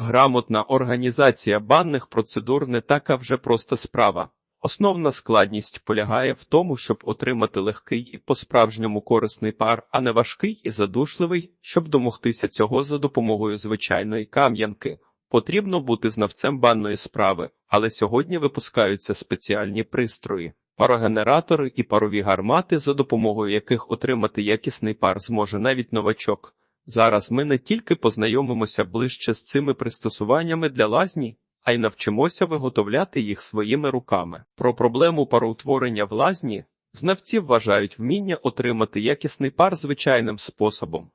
Грамотна організація банних процедур не така вже проста справа. Основна складність полягає в тому, щоб отримати легкий і по-справжньому корисний пар, а не важкий і задушливий, щоб домогтися цього за допомогою звичайної кам'янки. Потрібно бути знавцем банної справи, але сьогодні випускаються спеціальні пристрої, парогенератори і парові гармати, за допомогою яких отримати якісний пар зможе навіть новачок. Зараз ми не тільки познайомимося ближче з цими пристосуваннями для лазні, а й навчимося виготовляти їх своїми руками. Про проблему пароутворення в лазні знавці вважають вміння отримати якісний пар звичайним способом,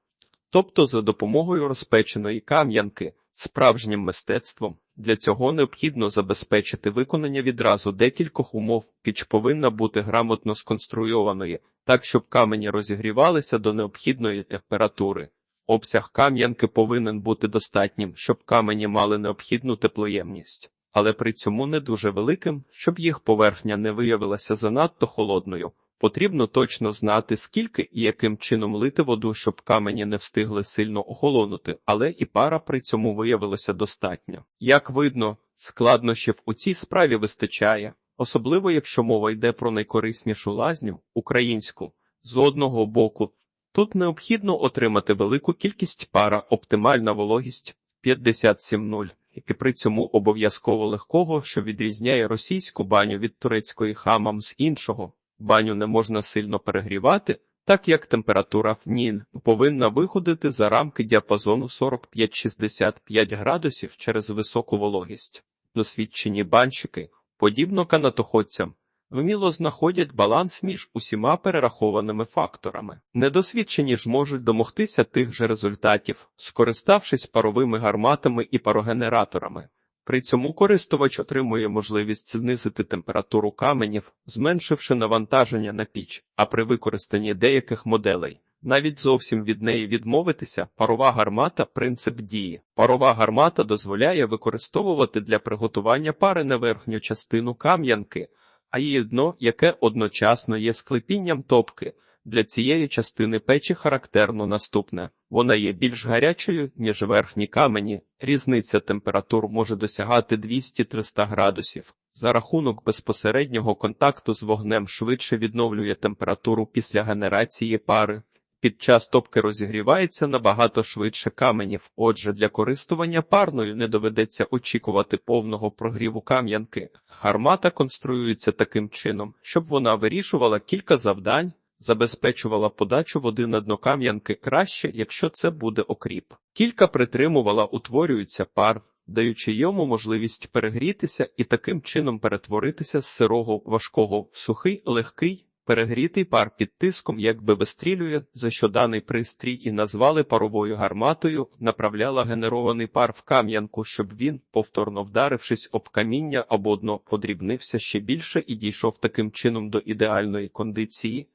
тобто за допомогою розпеченої кам'янки, справжнім мистецтвом. Для цього необхідно забезпечити виконання відразу декількох умов. Піч повинна бути грамотно сконструйованою, так щоб камені розігрівалися до необхідної температури. Обсяг кам'янки повинен бути достатнім, щоб камені мали необхідну теплоємність, але при цьому не дуже великим, щоб їх поверхня не виявилася занадто холодною. Потрібно точно знати, скільки і яким чином лити воду, щоб камені не встигли сильно охолонути, але і пара при цьому виявилося достатньо. Як видно, складнощів у цій справі вистачає, особливо якщо мова йде про найкориснішу лазню українську. З одного боку, Тут необхідно отримати велику кількість пара, оптимальна вологість 57,0, і при цьому обов'язково легкого, що відрізняє російську баню від турецької хамам з іншого. Баню не можна сильно перегрівати, так як температура в нін повинна виходити за рамки діапазону 45-65 градусів через високу вологість. Досвідчені банщики, подібно канатоходцям, вміло знаходять баланс між усіма перерахованими факторами. Недосвідчені ж можуть домогтися тих же результатів, скориставшись паровими гарматами і парогенераторами. При цьому користувач отримує можливість знизити температуру каменів, зменшивши навантаження на піч, а при використанні деяких моделей. Навіть зовсім від неї відмовитися, парова гармата принцип дії. Парова гармата дозволяє використовувати для приготування пари на верхню частину кам'янки, а її дно, яке одночасно є склепінням топки. Для цієї частини печі характерно наступне. Вона є більш гарячою, ніж верхні камені. Різниця температур може досягати 200-300 градусів. За рахунок безпосереднього контакту з вогнем швидше відновлює температуру після генерації пари. Під час топки розігрівається набагато швидше каменів, отже, для користування парною не доведеться очікувати повного прогріву кам'янки. Гармата конструюється таким чином, щоб вона вирішувала кілька завдань, забезпечувала подачу води на дно кам'янки краще, якщо це буде окріп. Кілька притримувала, утворюється пар, даючи йому можливість перегрітися і таким чином перетворитися з сирого важкого в сухий легкий. Перегрітий пар під тиском якби вистрілює, за що даний пристрій і назвали паровою гарматою, направляла генерований пар в кам'янку, щоб він, повторно вдарившись об каміння або дно, подрібнився ще більше і дійшов таким чином до ідеальної кондиції.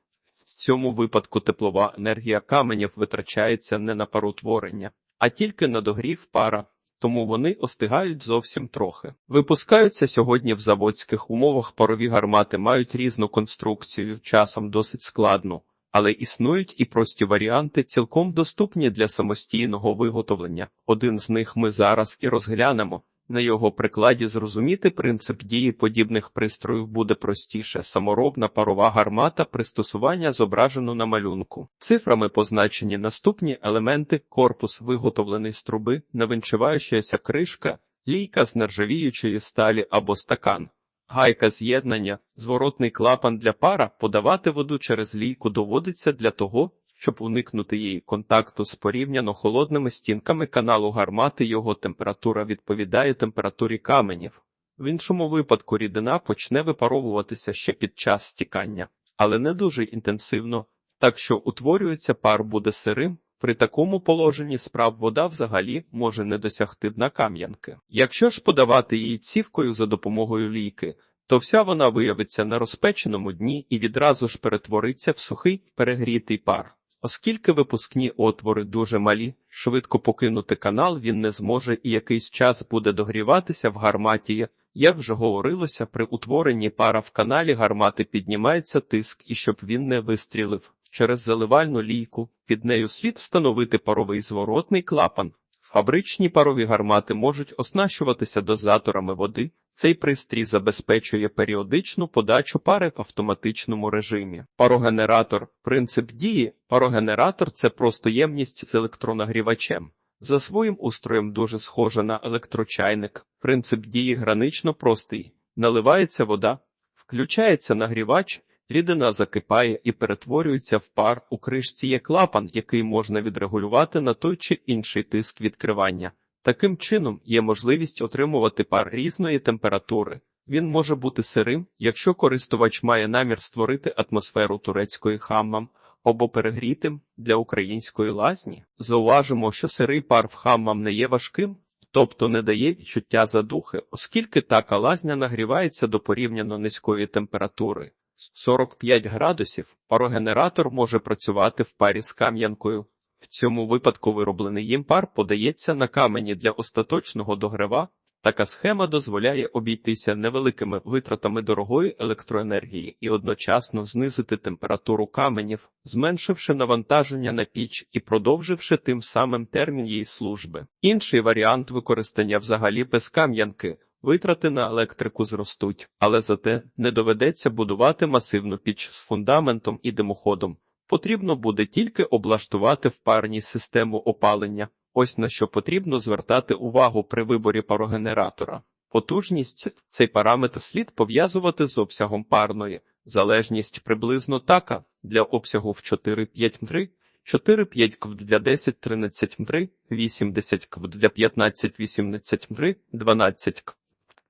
В цьому випадку теплова енергія каменів витрачається не на парутворення, а тільки на догрів пара тому вони остигають зовсім трохи. Випускаються сьогодні в заводських умовах парові гармати мають різну конструкцію, часом досить складну, але існують і прості варіанти, цілком доступні для самостійного виготовлення. Один з них ми зараз і розглянемо. На його прикладі зрозуміти принцип дії подібних пристроїв буде простіше. Саморобна парова гармата пристосування зображено на малюнку. Цифрами позначені наступні елементи: корпус, виготовлений з труби, навинчуваючася кришка, лійка з нержавіючої сталі або стакан. Гайка з'єднання, зворотний клапан для пара, подавати воду через лійку доводиться для того, щоб уникнути її контакту з порівняно холодними стінками каналу гармати, його температура відповідає температурі каменів. В іншому випадку рідина почне випаровуватися ще під час стікання, але не дуже інтенсивно, так що утворюється пар буде сирим. При такому положенні справ вода взагалі може не досягти дна кам'янки. Якщо ж подавати її цівкою за допомогою лійки, то вся вона виявиться на розпеченому дні і відразу ж перетвориться в сухий перегрітий пар. Оскільки випускні отвори дуже малі, швидко покинути канал він не зможе і якийсь час буде догріватися в гарматі. Як вже говорилося, при утворенні пара в каналі гармати піднімається тиск, і щоб він не вистрілив через заливальну лійку, під нею слід встановити паровий зворотний клапан. Фабричні парові гармати можуть оснащуватися дозаторами води. Цей пристрій забезпечує періодичну подачу пари в автоматичному режимі. Парогенератор. Принцип дії. Парогенератор це просто ємність з електронагрівачем. За своїм устроєм дуже схожа на електрочайник. Принцип дії гранично простий. Наливається вода, включається нагрівач, рідина закипає і перетворюється в пар. У кришці є клапан, який можна відрегулювати на той чи інший тиск відкривання. Таким чином є можливість отримувати пар різної температури. Він може бути сирим, якщо користувач має намір створити атмосферу турецької хаммам, або перегрітим для української лазні. Зауважимо, що сирий пар в хаммам не є важким, тобто не дає відчуття задухи, оскільки така лазня нагрівається до порівняно низької температури. 45 градусів парогенератор може працювати в парі з кам'янкою. В цьому випадку вироблений їм пар подається на камені для остаточного догрева. Така схема дозволяє обійтися невеликими витратами дорогої електроенергії і одночасно знизити температуру каменів, зменшивши навантаження на піч і продовживши тим самим термін її служби. Інший варіант використання взагалі без кам'янки. Витрати на електрику зростуть, але зате не доведеться будувати масивну піч з фундаментом і димоходом. Потрібно буде тільки облаштувати в парній систему опалення. Ось на що потрібно звертати увагу при виборі парогенератора. Потужність цей параметр слід пов'язувати з обсягом парної. Залежність приблизно така для обсягу в 4-5 мри, 4-5 кв для 10-13 мри, 80 кв для 15-18 мри, 12 кв,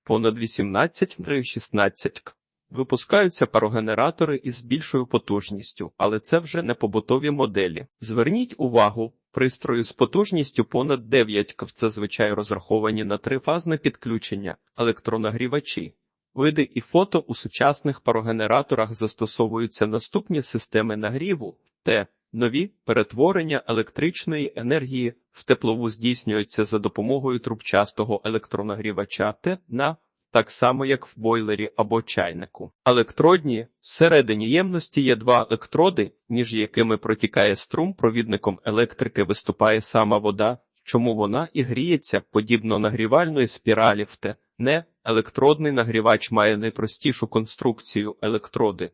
понад 18 мри, 16. Випускаються парогенератори із більшою потужністю, але це вже не побутові моделі. Зверніть увагу, пристрої з потужністю понад 9 кв зазвичай розраховані на трифазне підключення, електронагрівачі. Види і фото у сучасних парогенераторах застосовуються наступні системи нагріву, Т. Нові перетворення електричної енергії в теплову здійснюються за допомогою трубчастого електронагрівача Т на так само, як в бойлері або чайнику. Електродні всередині ємності є два електроди, між якими протікає струм, провідником електрики виступає сама вода, чому вона і гріється подібно нагрівальної спіралі в те. Не електродний нагрівач має найпростішу конструкцію електроди.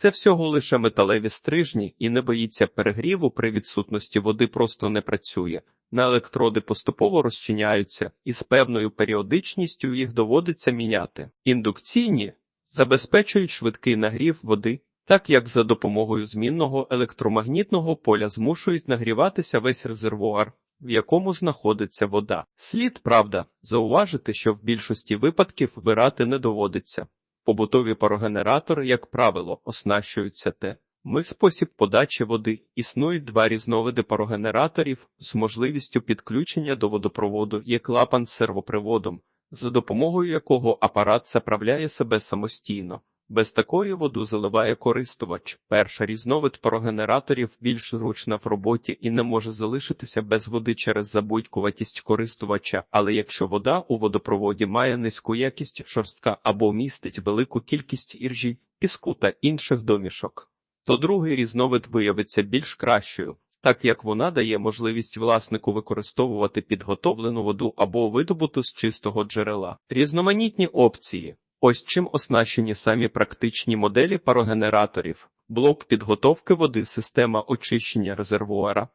Це всього лише металеві стрижні і не боїться перегріву при відсутності води просто не працює. На електроди поступово розчиняються, і з певною періодичністю їх доводиться міняти. Індукційні забезпечують швидкий нагрів води, так як за допомогою змінного електромагнітного поля змушують нагріватися весь резервуар, в якому знаходиться вода. Слід, правда, зауважити, що в більшості випадків вбирати не доводиться. Побутові парогенератори, як правило, оснащуються те. Ми спосіб подачі води. Існують два різновиди парогенераторів з можливістю підключення до водопроводу є клапан з сервоприводом, за допомогою якого апарат заправляє себе самостійно. Без такої воду заливає користувач. Перша різновид парогенераторів більш зручна в роботі і не може залишитися без води через забудькуватість користувача, але якщо вода у водопроводі має низьку якість шорстка або містить велику кількість іржі, піску та інших домішок, то другий різновид виявиться більш кращою. Так як вона дає можливість власнику використовувати підготовлену воду або видобуту з чистого джерела, різноманітні опції. Ось чим оснащені самі практичні моделі парогенераторів, блок підготовки води, система очищення резервуара.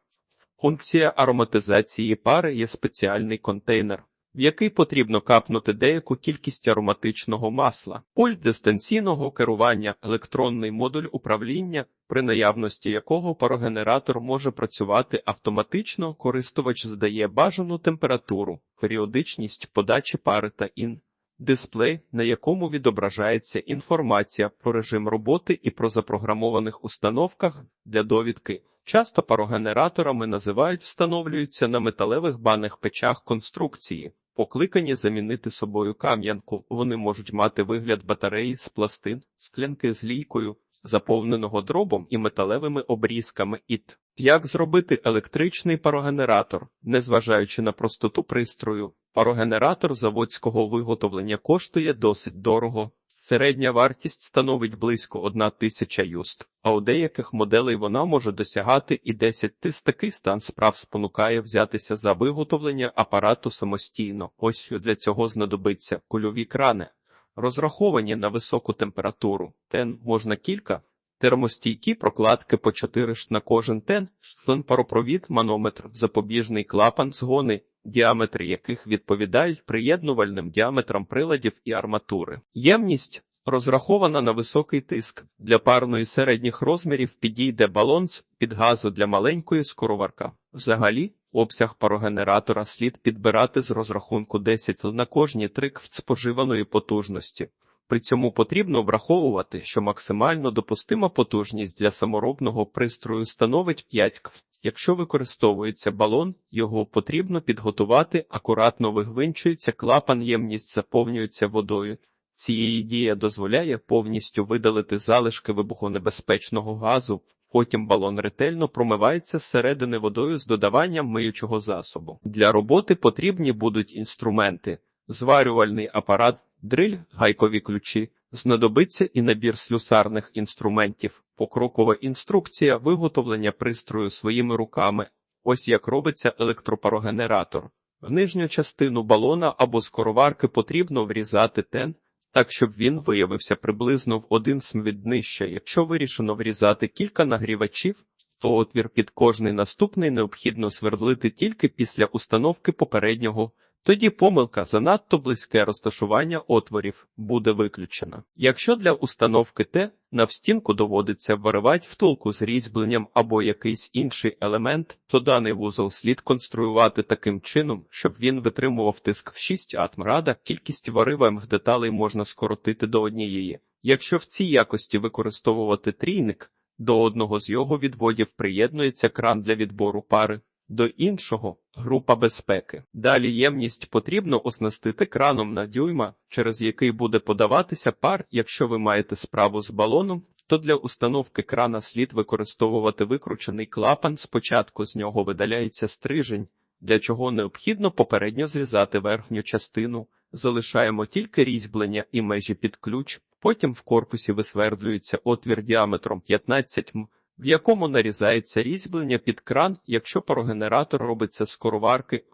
Функція ароматизації пари є спеціальний контейнер, в який потрібно капнути деяку кількість ароматичного масла, пульт дистанційного керування, електронний модуль управління, при наявності якого парогенератор може працювати автоматично, користувач задає бажану температуру, періодичність подачі пари та ін. Дисплей, на якому відображається інформація про режим роботи і про запрограмованих установках для довідки. Часто парогенераторами називають встановлюються на металевих баних печах конструкції, покликані замінити собою кам'янку. Вони можуть мати вигляд батареї з пластин, склянки з лійкою, заповненого дробом і металевими обрізками ІТ. Як зробити електричний парогенератор, незважаючи на простоту пристрою? Парогенератор заводського виготовлення коштує досить дорого. Середня вартість становить близько 1 тисяча юст, а у деяких моделей вона може досягати і 10 тис. Такий стан справ спонукає взятися за виготовлення апарату самостійно. Ось для цього знадобиться кульові крани, розраховані на високу температуру. Тен можна кілька. Термостійкі прокладки по 4 ш на кожен тен, шлен паропровід, манометр, запобіжний клапан, згони, діаметри яких відповідають приєднувальним діаметрам приладів і арматури. Ємність розрахована на високий тиск. Для парної середніх розмірів підійде балонс під газу для маленької скороварка. Взагалі, обсяг парогенератора слід підбирати з розрахунку 10 на кожні 3 кВт споживаної потужності. При цьому потрібно враховувати, що максимально допустима потужність для саморобного пристрою становить 5 кВт. Якщо використовується балон, його потрібно підготувати, акуратно вигвинчується клапан, ємність заповнюється водою. Цієї дія дозволяє повністю видалити залишки вибухонебезпечного газу, потім балон ретельно промивається зсередини водою з додаванням миючого засобу. Для роботи потрібні будуть інструменти, зварювальний апарат, дриль, гайкові ключі, знадобиться і набір слюсарних інструментів, покрокова інструкція виготовлення пристрою своїми руками. Ось як робиться електропарогенератор. В нижню частину балона або скороварки потрібно врізати тен, так щоб він виявився приблизно в один см від днища. Якщо вирішено врізати кілька нагрівачів, то отвір під кожний наступний необхідно свердлити тільки після установки попереднього. Тоді помилка занадто близьке розташування отворів буде виключена. Якщо для установки Т на встінку доводиться виривати втулку з різьбленням або якийсь інший елемент, то даний вузол слід конструювати таким чином, щоб він витримував тиск в 6 атм. Рада, кількість вариваємих деталей можна скоротити до однієї. Якщо в цій якості використовувати трійник, до одного з його відводів приєднується кран для відбору пари. До іншого група безпеки. Далі ємність потрібно оснастити краном на дюйма, через який буде подаватися пар. Якщо ви маєте справу з балоном, то для установки крана слід використовувати викручений клапан. Спочатку з нього видаляється стрижень, для чого необхідно попередньо зрізати верхню частину. Залишаємо тільки різьблення і межі під ключ. Потім в корпусі висвердлюється отвір діаметром 15 м в якому нарізається різьблення під кран, якщо парогенератор робиться з короварки,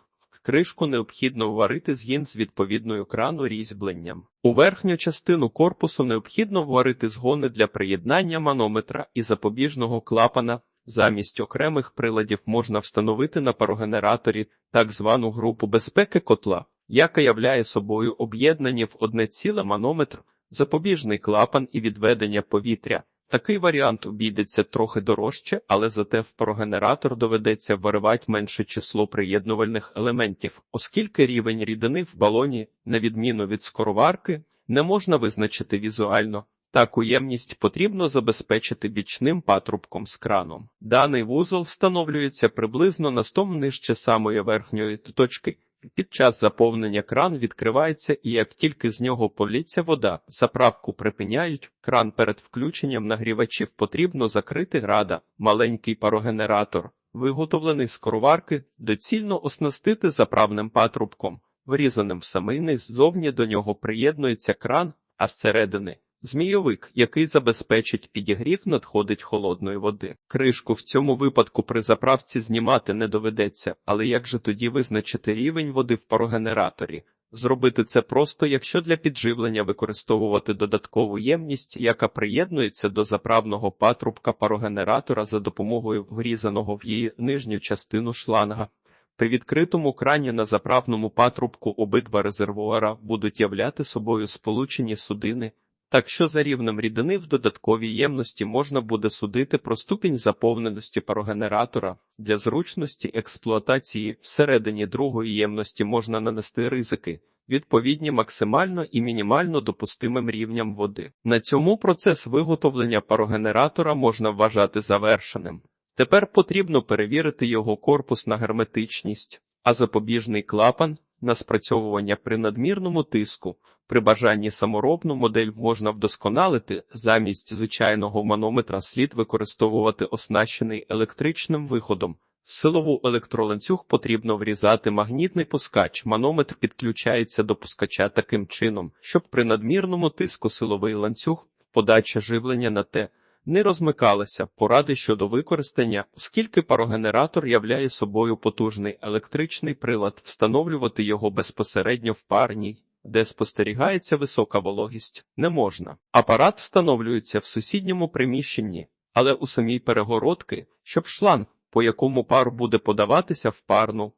кришку необхідно вварити згін з відповідною крану різьбленням. У верхню частину корпусу необхідно вварити згони для приєднання манометра і запобіжного клапана. Замість окремих приладів можна встановити на парогенераторі так звану групу безпеки котла, яка являє собою об'єднані в одне ціле манометр, запобіжний клапан і відведення повітря. Такий варіант обійдеться трохи дорожче, але зате в прогенератор доведеться виривати менше число приєднувальних елементів, оскільки рівень рідини в балоні, на відміну від скороварки, не можна визначити візуально. Таку ємність потрібно забезпечити бічним патрубком з краном. Даний вузол встановлюється приблизно на 100 нижче самої верхньої точки. Під час заповнення кран відкривається і як тільки з нього політься вода, заправку припиняють, кран перед включенням нагрівачів потрібно закрити рада, маленький парогенератор, виготовлений з короварки, доцільно оснастити заправним патрубком, врізаним в самий низ, ззовні до нього приєднується кран, а зсередини Змійовик, який забезпечить підігрів, надходить холодної води. Кришку в цьому випадку при заправці знімати не доведеться, але як же тоді визначити рівень води в парогенераторі? Зробити це просто, якщо для підживлення використовувати додаткову ємність, яка приєднується до заправного патрубка парогенератора за допомогою врізаного в її нижню частину шланга. При відкритому крані на заправному патрубку обидва резервуара будуть являти собою сполучені судини. Так що за рівнем рідини в додатковій ємності можна буде судити про ступінь заповненості парогенератора. Для зручності експлуатації всередині другої ємності можна нанести ризики, відповідні максимально і мінімально допустимим рівням води. На цьому процес виготовлення парогенератора можна вважати завершеним. Тепер потрібно перевірити його корпус на герметичність, а запобіжний клапан на спрацьовування при надмірному тиску. При бажанні саморобну модель можна вдосконалити, замість звичайного манометра слід використовувати оснащений електричним виходом. В силову електроланцюг потрібно врізати магнітний пускач. Манометр підключається до пускача таким чином, щоб при надмірному тиску силовий ланцюг подача живлення на те не розмикалася. Поради щодо використання, оскільки парогенератор являє собою потужний електричний прилад, встановлювати його безпосередньо в парній. Де спостерігається висока вологість, не можна. Апарат встановлюється в сусідньому приміщенні, але у самій перегородки, щоб шланг, по якому пар буде подаватися в парну,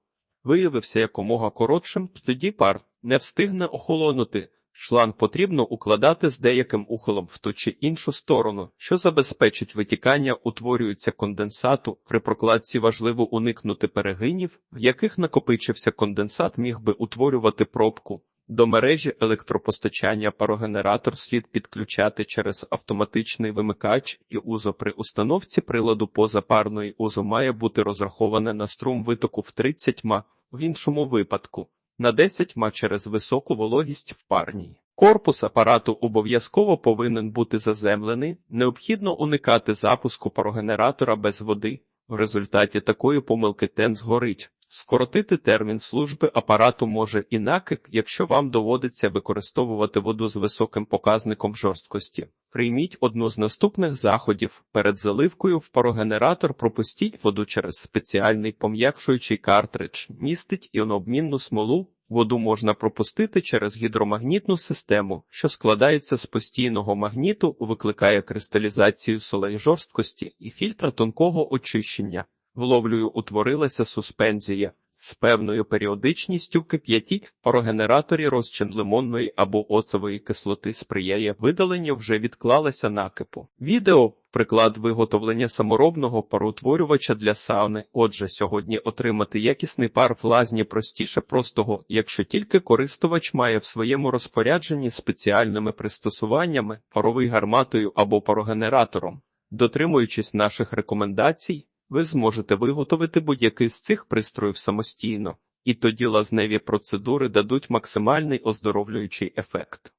виявився якомога коротшим, тоді пар не встигне охолонути. Шланг потрібно укладати з деяким ухилом в ту чи іншу сторону, що забезпечить витікання, утворюється конденсату. При прокладці важливо уникнути перегинів, в яких накопичився конденсат, міг би утворювати пробку. До мережі електропостачання парогенератор слід підключати через автоматичний вимикач і узо при установці приладу позапарної узо має бути розраховане на струм витоку в 30 ма, в іншому випадку на 10 ма через високу вологість в парній. Корпус апарату обов'язково повинен бути заземлений, необхідно уникати запуску парогенератора без води. В результаті такої помилки тен згорить. Скоротити термін служби апарату може і накип, якщо вам доводиться використовувати воду з високим показником жорсткості. Прийміть одну з наступних заходів. Перед заливкою в парогенератор пропустіть воду через спеціальний пом'якшуючий картридж, містить іонобмінну смолу. Воду можна пропустити через гідромагнітну систему, що складається з постійного магніту, викликає кристалізацію солей жорсткості і фільтра тонкого очищення. Вловлею утворилася суспензія. З певною періодичністю в парогенераторі розчин лимонної або оцової кислоти сприяє видаленню вже відклалася накипу. Відео приклад виготовлення саморобного пароутворювача для сауни. Отже, сьогодні отримати якісний пар в лазні простіше простого, якщо тільки користувач має в своєму розпорядженні спеціальними пристосуваннями, паровий гарматою або парогенератором. Дотримуючись наших рекомендацій, ви зможете виготовити будь-який з цих пристроїв самостійно, і тоді лазневі процедури дадуть максимальний оздоровлюючий ефект.